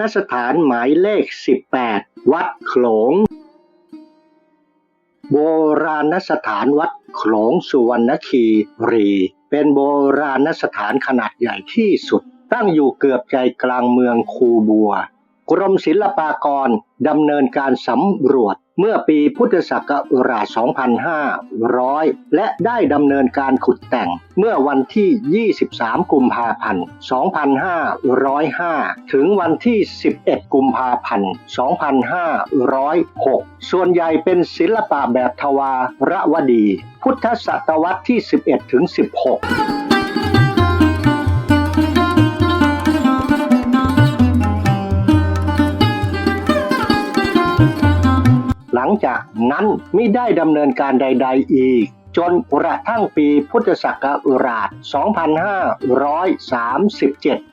ณสถานหมายเลข 18 วัดโขลง โบราณสถานวัดโขลงสุวรรณคีรี เป็นโบราณสถานขนาดใหญ่ที่สุด ตั้งอยู่เกือบใจกลางเมืองคูบัว กรมศิลปากรดำเนินการสำรวจ เมื่อปีพุทธศักราช 2500 และได้ดำเนินการขุดแต่งเมื่อวันที่ 23 กุมภาพันธ์ 2505 ถึงวันที่ 11 กุมภาพันธ์ 2506 ส่วนใหญ่เป็นศิลปะแบบทวารวดี พุทธศตวรรษที่ 11 ถึง 16 หลังจากนั้นไม่ได้ดำเนินการใด ๆ อีก จนกระทั่งปีพุทธศักราช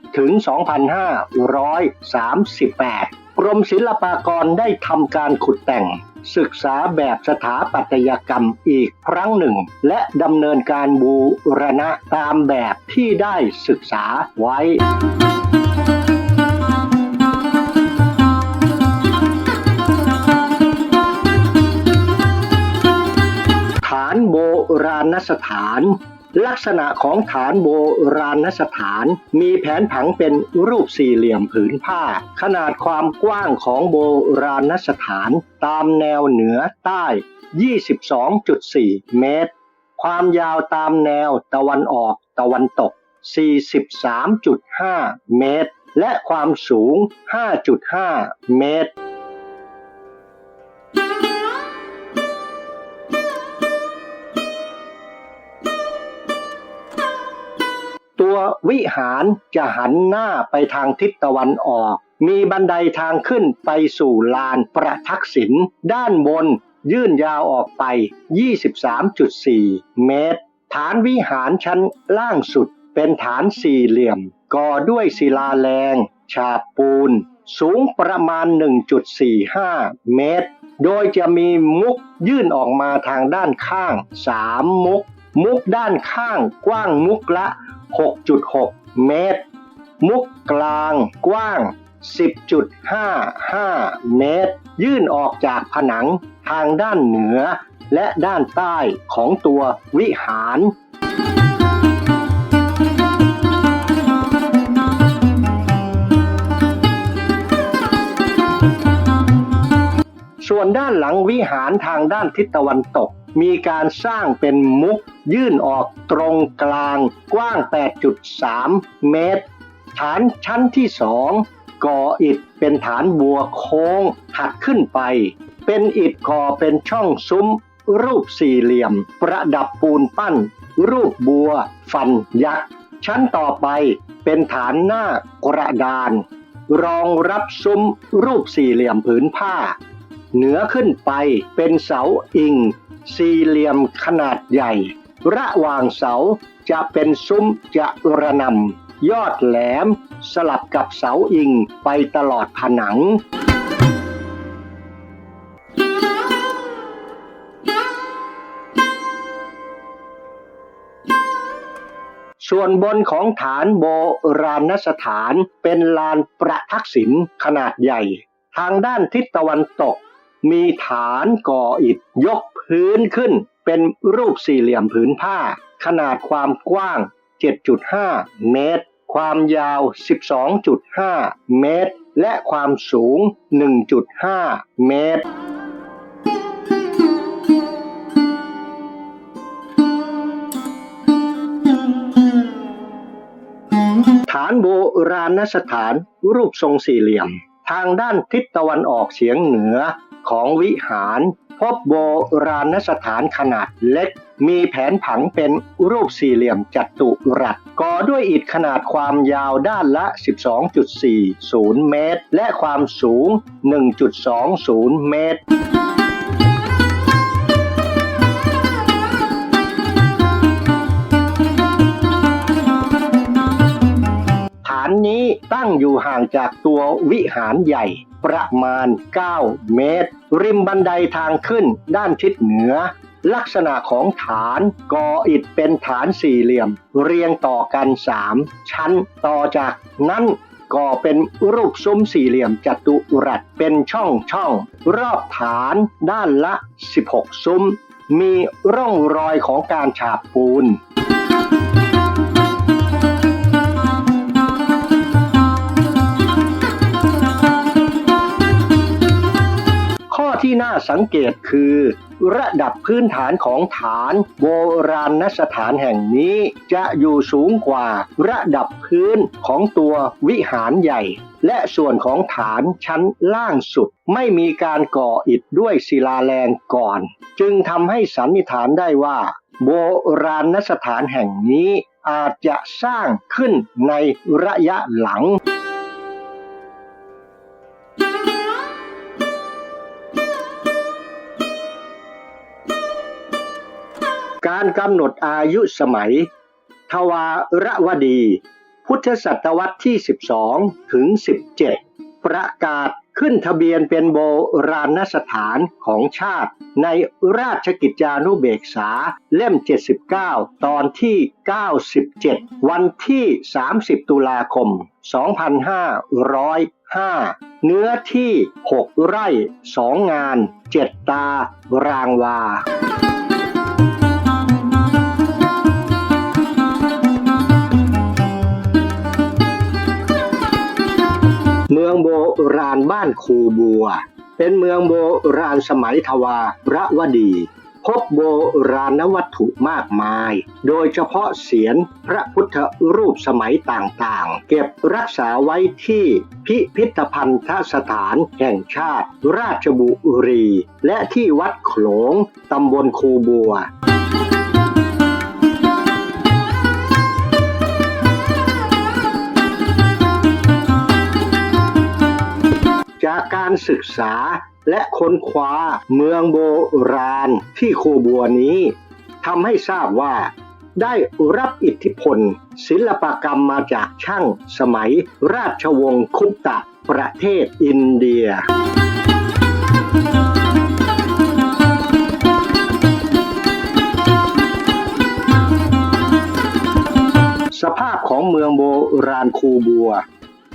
2537 ถึง 2538 กรมศิลปากรได้ทำการขุดแต่งศึกษาแบบสถาปัตยกรรมอีกครั้งหนึ่ง และดำเนินการบูรณะตามแบบที่ได้ศึกษาไว้านโบราณสถาน ลักษณะของฐานโบราณสถาน มีแผนผังเป็นรูปสี่เหลี่ยมผืนผ้า ขนาดความกว้างของโบราณสถานตามแนวเหนือใต้ 22.4 เมตร ความยาวตามแนวตะวันออกตะวันตก 43.5 เมตร และความสูง 5.5 เมตร ววิหารจะหันหน้าไปทางทิศตะวันออก มีบันไดทางขึ้นไปสู่ลานประทักษิณด้านบนยื่นยาวออกไป 23.4 เมตร ฐานวิหารชั้นล่างสุดเป็นฐานสี่เหลี่ยม ก่อด้วยศิลาแรง ฉาบปูน สูงประมาณ 1.45 เมตร โดยจะมีมุกยื่นออกมาทางด้านข้าง 3 มุก มุกด้านข้างกว้างมุกละ 6.6 เมตร มุกกลางกว้าง 10.55 เมตร ยื่นออกจากผนังทางด้านเหนือ และด้านใต้ของตัววิหารส่วนด้านหลังวิหารทางด้านทิศตะวันตกมีการสร้างเป็นมุกยื่นออกตรงกลางกว้าง 8.3 เมตร ฐานชั้นที่สองก่ออิฐเป็นฐานบัวโค้งหักขึ้นไป เป็นอิฐก่อเป็นช่องซุ้ม รูปสี่เหลี่ยม ประดับปูนปั้น รูปบัว ฟันยักษ์ ชั้นต่อไปเป็นฐานหน้ากระดาน รองรับซุ้ม รูปสี่เหลี่ยมผืนผ้า เหนือขึ้นไปเป็นเสาอิง สี่เหลี่ยมขนาดใหญ่ ระหว่างเสาจะเป็นซุ้มจะระนำยอดแหลมสลับกับเสาอิงไปตลอดผนังส่วนบนของฐานโบราณสถานเป็นลานประทักษิณขนาดใหญ่ ทางด้านทิศตะวันตก มีฐานก่ออิฐยกพื้นขึ้น เป็นรูปสี่เหลี่ยมผืนผ้า ขนาดความกว้าง 7.5 เมตร ความยาว 12.5 เมตร และความสูง 1.5 เมตรฐานโบราณสถานรูปทรงสี่เหลี่ยม ทางด้านทิศตะวันออกเฉียงเหนือ ของวิหาร พบโบราณสถานขนาดเล็ก มีแผนผังเป็นรูปสี่เหลี่ยมจัตุรัส ก่อด้วยอิฐขนาดความยาวด้านละ 12.40 เมตร และความสูง 1.20 เมตรานนี้ตั้งอยู่ห่างจากตัววิหารใหญ่ประมาณ 9 เมตร ริมบันไดทางขึ้นด้านทิศเหนือ ลักษณะของฐานก่ออิฐเป็นฐานสี่เหลี่ยม เรียงต่อกัน 3 ชั้นต่อจากนั้นก่อเป็นรูปซุ้มสี่เหลี่ยมจัตุรัสเป็นช่องช่อง รอบฐานด้านละ 16 ซุ้ม มีร่องรอยของการฉาบปูน ที่น่าสังเกตคือ ระดับพื้นฐานของฐานโบราณสถานแห่งนี้ จะอยู่สูงกว่าระดับพื้นของตัววิหารใหญ่ และส่วนของฐานชั้นล่างสุด ไม่มีการก่ออิฐด้วยศิลาแรงก่อน จึงทำให้สันนิษฐานได้ว่า โบราณสถานแห่งนี้อาจจะสร้างขึ้นในระยะหลัง การกำหนดอายุสมัย ทวารวดี พุทธศตวรรษที่ 12 ถึง 17 ประกาศขึ้นทะเบียนเป็นโบราณสถานของชาติ ในราชกิจจานุเบกษาเล่ม 79 ตอนที่ 97 วันที่ 30 ตุลาคม 2505 เนื้อที่ 6 ไร่ 2 งาน 7 ตารางวา มืองโบราณบ้านคูบัว เป็นเมืองโบราณสมัยทวารวดี พบโบราณวัตถุมากมาย โดยเฉพาะเสียนพระพุทธรูปสมัยต่างๆ เก็บรักษาไว้ที่พิพิธภัณฑสถานแห่งชาติราชบุรี และที่วัดโขลงตำบลคูบัว การศึกษาและค้นคว้าเมืองโบราณที่คูบัวนี้ทำให้ทราบว่า ได้รับอิทธิพล ศิลปกรรมมาจากช่างสมัยราชวงศ์คุปตะประเทศอินเดียสภาพของเมืองโบราณคูบัว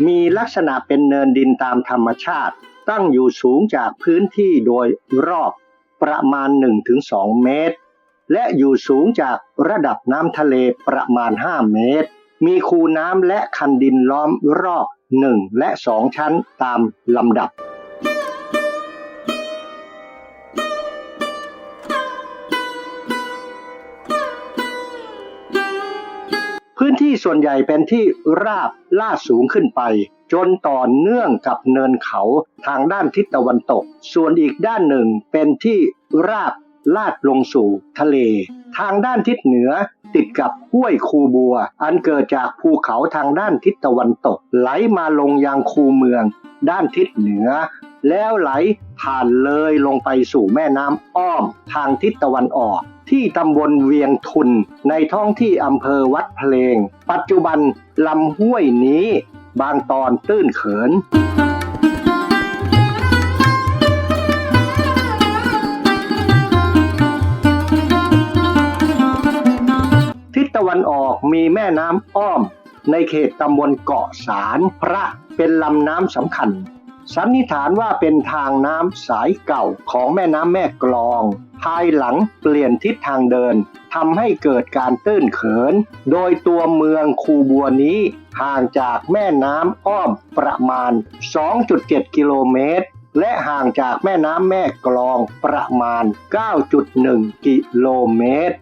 มีลักษณะเป็นเนินดินตามธรรมชาติ ตั้งอยู่สูงจากพื้นที่โดยรอบประมาณ 1-2 เมตร และอยู่สูงจากระดับน้ำทะเลประมาณ 5 เมตร มีคูน้ำและคันดินล้อมรอบ 1 และ 2 ชั้นตามลำดับพื้นที่ส่วนใหญ่เป็นที่ราบลาดสูงขึ้นไป จนต่อเนื่องกับเนินเขาทางด้านทิศตะวันตก ส่วนอีกด้านหนึ่งเป็นที่ราบลาดลงสู่ทะเล ทางด้านทิศเหนือติดกับห้วยคูบัว อันเกิดจากภูเขาทางด้านทิศตะวันตก ไหลมาลงยังคูเมือง ด้านทิศเหนือ แล้วไหลผ่านเลยลงไปสู่แม่น้ำอ้อม ทางทิศตะวันออก ที่ตำบลเวียงทุนในท้องที่อำเภอวัดเพลง ปัจจุบันลำห้วยนี้ บางตอนตื้นเขินทิศตะวันออกมีแม่น้ำอ้อม ในเขตตำบลเกาะสารพระเป็นลำน้ำสำคัญ สันนิษฐานว่าเป็นทางน้ำสายเก่าของแม่น้ำแม่กลอง ภายหลังเปลี่ยนทิศทางเดินทำให้เกิดการตื้นเขิน โดยตัวเมืองคูบัวนี้ห่างจากแม่น้ำอ้อมประมาณ 2.7 กิโลเมตร และห่างจากแม่น้ำแม่กลองประมาณ 9.1 กิโลเมตร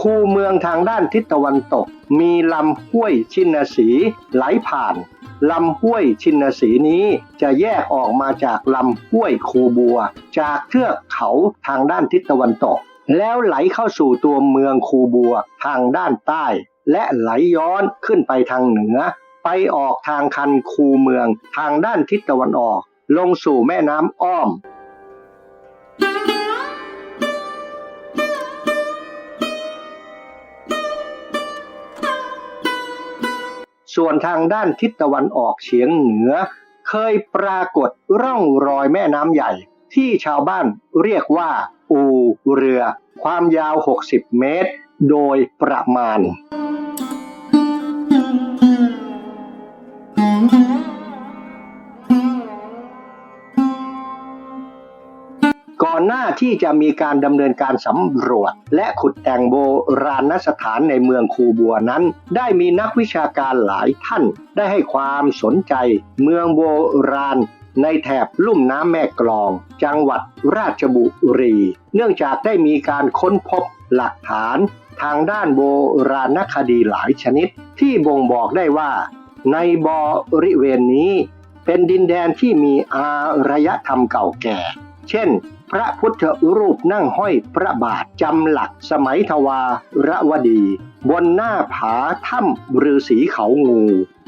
คูเมืองทางด้านทิศตะวันตก มีลำห้วยชินสีไหลผ่านลำห้วยชินสีนี้จะแยกออกมาจากลำห้วยคูบัว จากเทือกเขาทางด้านทิศตะวันตก แล้วไหลเข้าสู่ตัวเมืองคูบัวทางด้านใต้ และไหลย้อนขึ้นไปทางเหนือ ไปออกทางคันคูเมืองทางด้านทิศตะวันออก ลงสู่แม่น้ำอ้อม ส่วนทางด้านทิศตะวันออกเฉียงเหนือ เคยปรากฏร่องรอยแม่น้ำใหญ่ ที่ชาวบ้านเรียกว่า อูเรือ ความยาว 60 เมตร โดยประมาณก่ อนหน้าที่จะมีการดำเนินการสำรวจ และขุดแต่งโบราณสถานในเมืองคูบัวนั้น ได้มีนักวิชาการหลายท่าน ได้ให้ความสนใจ เมืองโบราณในแถบลุ่มน้ำแม่กลอง จังหวัดราชบุรี เนื่องจากได้มีการค้นพบหลักฐาน ทางด้านโบราณคดีหลายชนิด ที่บ่งบอกได้ว่า ในบริเวณนี้ เป็นดินแดนที่มีอารยธรรมเก่าแก่ เช่น พระพุทธรูปนั่งห้อยพระบาทจำหลักสมัยทวารวดี บนหน้าผาถ้ำฤาษีเขางู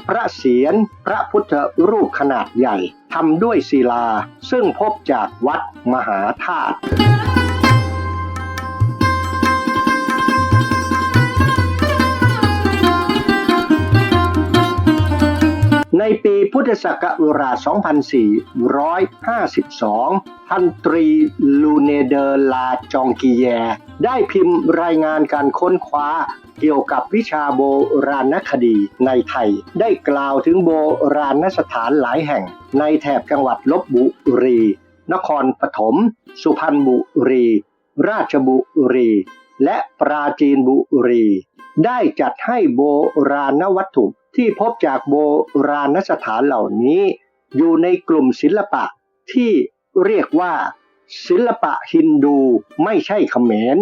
พระเศียรพระพุทธรูปขนาดใหญ่ทำด้วยศิลา ซึ่งพบจากวัดมหาธาตุ ในปีพุทธศักราช 2452 พันตรีลูเนเดอร์ลาจองกีแย ได้พิมพ์รายงานการค้นคว้าเกี่ยวกับวิชาโบราณคดีในไทย ได้กล่าวถึงโบราณสถานหลายแห่ง ในแถบจังหวัดลบบุรี นครปฐม สุพรรณบุรี ราชบุรี และปราจีนบุรี ได้จัดให้โบราณวัตถุ ที่พบจากโบราณสถานเหล่านี้ อยู่ในกลุ่มศิลปะที่เรียกว่า ศิลปะฮินดูไม่ใช่เขมร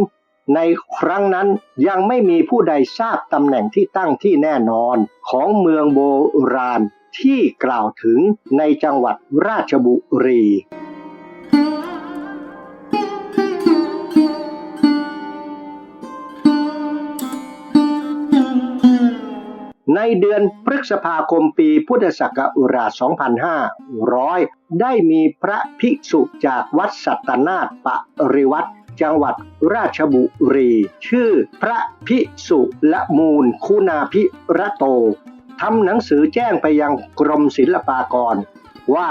ในครั้งนั้นยังไม่มีผู้ใดทราบตำแหน่งที่ตั้งที่แน่นอนของเมืองโบราณที่กล่าวถึงในจังหวัดราชบุรี ในเดือนพฤษภาคมปีพุทธศักราช 2500 ได้มีพระภิกษุจากวัดสัตนาถปริวัตจังหวัดราชบุรี ชื่อพระภิกษุละมูลคุณาภิระโตทำหนังสือแจ้งไปยังกรมศิลปากร ว่า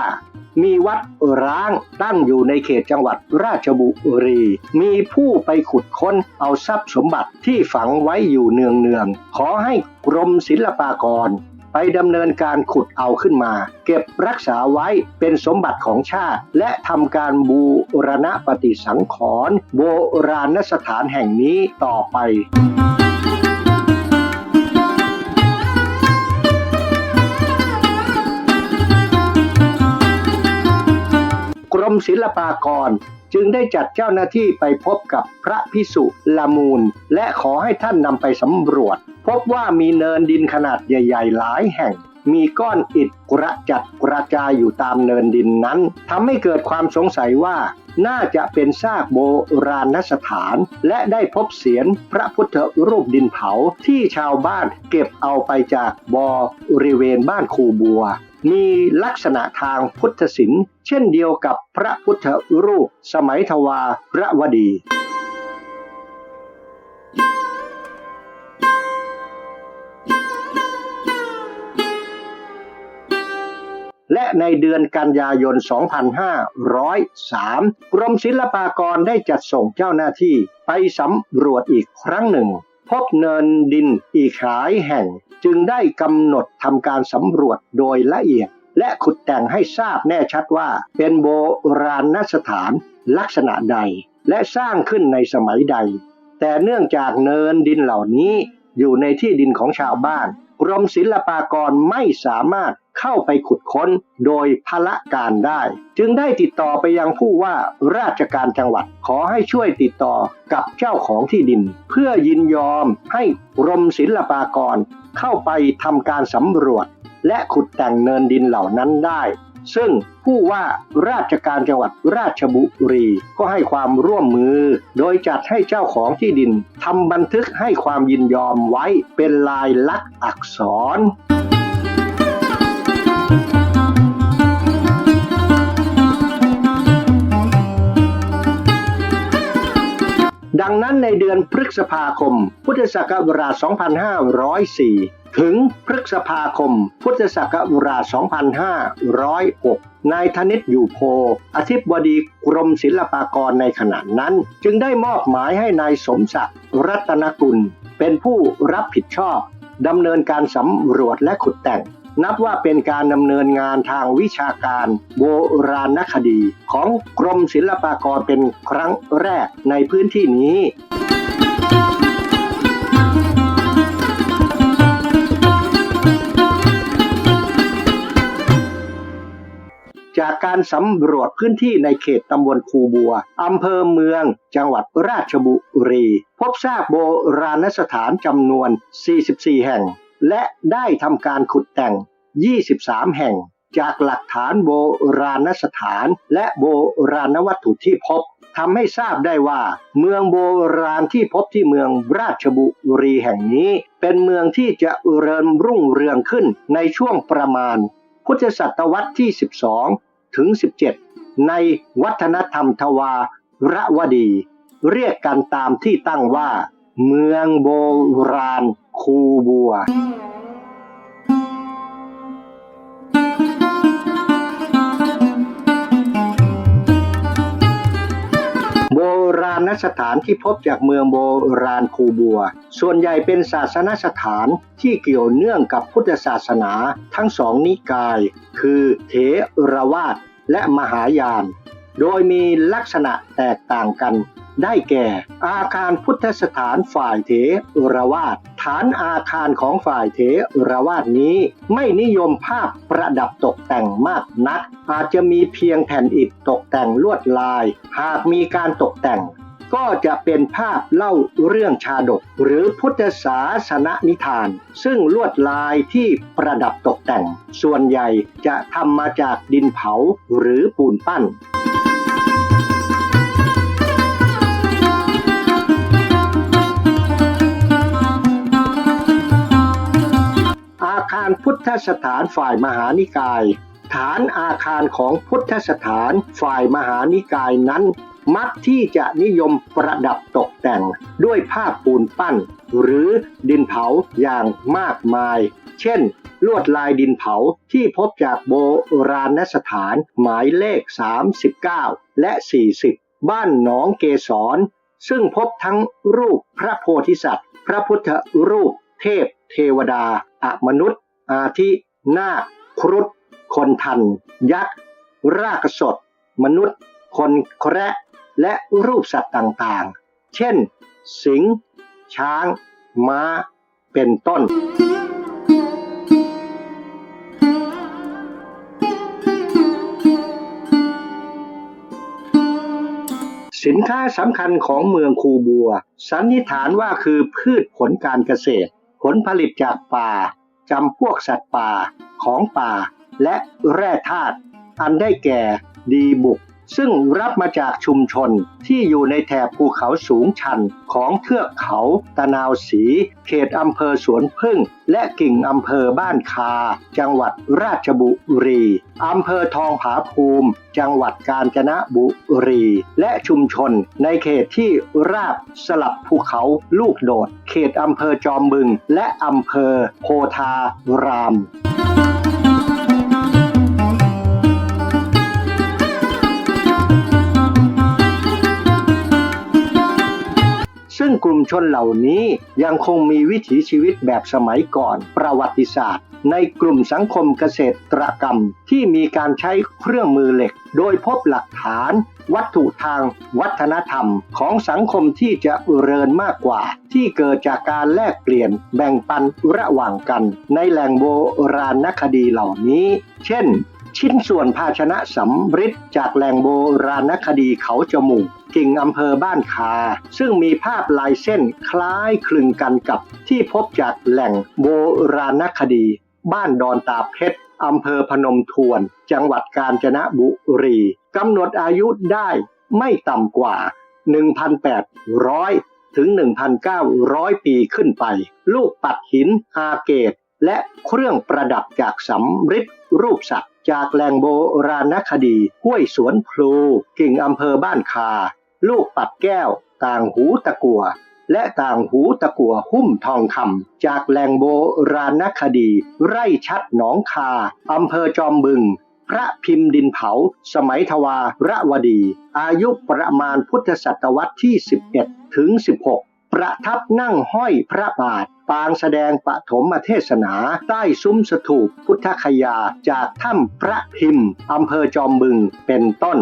มีวัดร้างตั้งอยู่ในเขตจังหวัดราชบุรี มีผู้ไปขุดค้นเอาทรัพย์สมบัติที่ฝังไว้อยู่เนืองๆ ขอให้กรมศิลปากร ไปดำเนินการขุดเอาขึ้นมา เก็บรักษาไว้เป็นสมบัติของชาติ และทำการบูรณะปฏิสังขรณ์โบราณสถานแห่งนี้ต่อไป มศิลปากร จึงได้จัดเจ้าหน้าที่ไปพบกับพระพิสุละมูล และขอให้ท่านนำไปสำรวจ พบว่ามีเนินดินขนาดใหญ่ ๆ หลายแห่ง มีก้อนอิฐกระจัดกระจายอยู่ตามเนินดินนั้นทำให้เกิดความสงสัยว่าน่าจะเป็นซากโบราณสถาน และได้พบเสียนพระพุทธรูปดินเผาที่ชาวบ้านเก็บเอาไปจากบริเวณบ้านคูบัว มีลักษณะทางพุทธศิลป์เช่นเดียวกับพระพุทธรูปสมัยทวารวดี และในเดือนกันยายน 2503 กรมศิลปากรได้จัดส่งเจ้าหน้าที่ไปสำรวจอีกครั้งหนึ่ง พบเนินดินอีกหลายแห่ง จึงได้กำหนดทำการสำรวจโดยละเอียด และขุดแต่งให้ทราบแน่ชัดว่า เป็นโบราณสถานลักษณะใด และสร้างขึ้นในสมัยใด แต่เนื่องจากเนินดินเหล่านี้อยู่ในที่ดินของชาวบ้าน กรมศิลปากรไม่สามารถเข้าไปขุดค้นโดยพละการได้ จึงได้ติดต่อไปยังผู้ว่าราชการจังหวัดขอให้ช่วยติดต่อกับเจ้าของที่ดิน เพื่อยินยอมให้กรมศิลปากรเข้าไปทำการสำรวจ และขุดแต่งเนินดินเหล่านั้นได้ ซึ่งผู้ว่าราชการจังหวัดราชบุรี ก็ให้ความร่วมมือ โดยจัดให้เจ้าของที่ดินทำบันทึกให้ความยินยอมไว้เป็นลายลักษณ์อักษรดังนั้นในเดือนพฤษภาคม พุทธศักราช 2504 ถึงพฤษภาคม พุทธศักราช 2506 นายธนิตอยู่โพ อธิบดีกรมศิลปากรในขณะนั้น จึงได้มอบหมายให้นายสมศักดิ์รัตนกุล เป็นผู้รับผิดชอบดำเนินการสำรวจและขุดแต่ง นับว่าเป็นการดำเนินงานทางวิชาการโบราณคดี ของกรมศิลปากรเป็นครั้งแรกในพื้นที่นี้ การสำรวจพื้นที่ในเขตตำบลคูบัว อำเภอเมือง จังหวัดราชบุรี พบซากโบราณสถานจำนวน 44 แห่ง และได้ทำการขุดแต่ง 23 แห่ง จากหลักฐานโบราณสถานและโบราณวัตถุที่พบทำให้ทราบได้ว่า เมืองโบราณที่พบที่เมืองราชบุรีแห่งนี้ เป็นเมืองที่จะเริญรุ่งเรืองขึ้นในช่วงประมาณ พุทธศตวรรษที่ 12 ถึง 17 ในวัฒนธรรมทวาระวดี เรียกกันตามที่ตั้งว่า เมืองโบราณคูบัว ราณสถานที่พบจากเมืองโบราณคูบัว ส่วนใหญ่เป็นศาสนสถานที่เกี่ยวเนื่องกับพุทธศาสนาทั้งสองนิกาย คือเถรวาทและมหายาน โดยมีลักษณะแตกต่างกัน ได้แก่ อาคารพุทธสถานฝ่ายเถรวาทฐานอาคารของฝ่ายเถรวาทนี้ไม่นิยมภาพประดับตกแต่งมากนัก อาจจะมีเพียงแผ่นอิฐตกแต่งลวดลาย หากมีการตกแต่ง ก็จะเป็นภาพเล่าเรื่องชาดก หรือพุทธศาสนนิทาน ซึ่งลวดลายที่ประดับตกแต่ง ส่วนใหญ่จะทำมาจากดินเผาหรือปูนปั้นอาคารพุทธสถานฝ่ายมหานิกาย ฐานอาคารของพุทธสถานฝ่ายมหานิกายนั้น มักที่จะนิยมประดับตกแต่งด้วยผ้าปูนปั้น หรือดินเผาอย่างมากมาย เช่น ลวดลายดินเผาที่พบจากโบราณสถานหมายเลข 39 และ 40 บ้านหนองเกสรซึ่งพบทั้งรูปพระโพธิสัตว์ พระพุทธรูป เทพ เทวดาอมนุษย์ อาทินาคครุฑคนทัน ยักษ์ รากสด มนุษย์ คนแคระ และรูปสัตว์ต่างๆ เช่น สิง ช้าง ม้า เป็นต้น สินค้าสำคัญของเมืองคูบัว สันนิษฐานว่าคือพืชผลการเกษตร ผลผลิตจากป่าจำพวกสัตว์ป่าของป่า และแร่ธาตุอันได้แก่ดีบุก ซึ่งรับมาจากชุมชนที่อยู่ในแถบภูเขาสูงชันของเทือกเขาตะนาวสี เขตอำเภอสวนพึ่ง และกิ่งอำเภอบ้านคา จังหวัดราชบุรีอำเภอทองผาภูมิ จังหวัดกาญจนบุรี และชุมชนในเขตที่ราบสลับภูเขาลูกโดด เขตอำเภอจอมบึง และอำเภอโพธาราม ซึ่งกลุ่มชนเหล่านี้ยังคงมีวิถีชีวิตแบบสมัยก่อนประวัติศาสตร์ ในกลุ่มสังคมเกษตรกรรม ที่มีการใช้เครื่องมือเหล็ก โดยพบหลักฐาน วัตถุทาง วัฒนธรรม ของสังคมที่จะเริญมากกว่า ที่เกิดจากการแลกเปลี่ยนแบ่งปันระหว่างกัน ในแหล่งโบราณคดีเหล่านี้ เช่น ชิ้นส่วนภาชนะสำริดจากแหล่งโบราณคดีเขาจมูกกิ่งอำเภอบ้านคา ซึ่งมีภาพลายเส้นคล้ายคลึงกันกับที่พบจากแหล่งโบราณคดี บ้านดอนตาเพชรอำเภอพนมทวน จังหวัดกาญจนบุรีกำหนดอายุได้ไม่ต่ำกว่า 1,800 ถึง 1,900 ปีขึ้นไป ลูกปัดหินอาเกตและเครื่องประดับจากสำริดรูปสัตว์ จากแหล่งโบราณคดีห้วยสวนพลูกิ่งอำเภอบ้านคา ลูกปัดแก้ว ต่างหูตะกัว และต่างหูตะกัวหุ้มทองคำจากแหล่งโบราณคดี ไร่ชัดหนองคาอำเภอจอมบึง พระพิมพ์ดินเผา สมัยทวารวดี อายุประมาณพุทธศตวรรษที่ 11 ถึง 16 ประทับนั่งห้อยพระบาท ปางแสดงปฐมเทศนา ใต้ซุ้มสถูปพุทธคยาจากถ้ำพระพิมพ์อำเภอจอมบึงเป็นต้น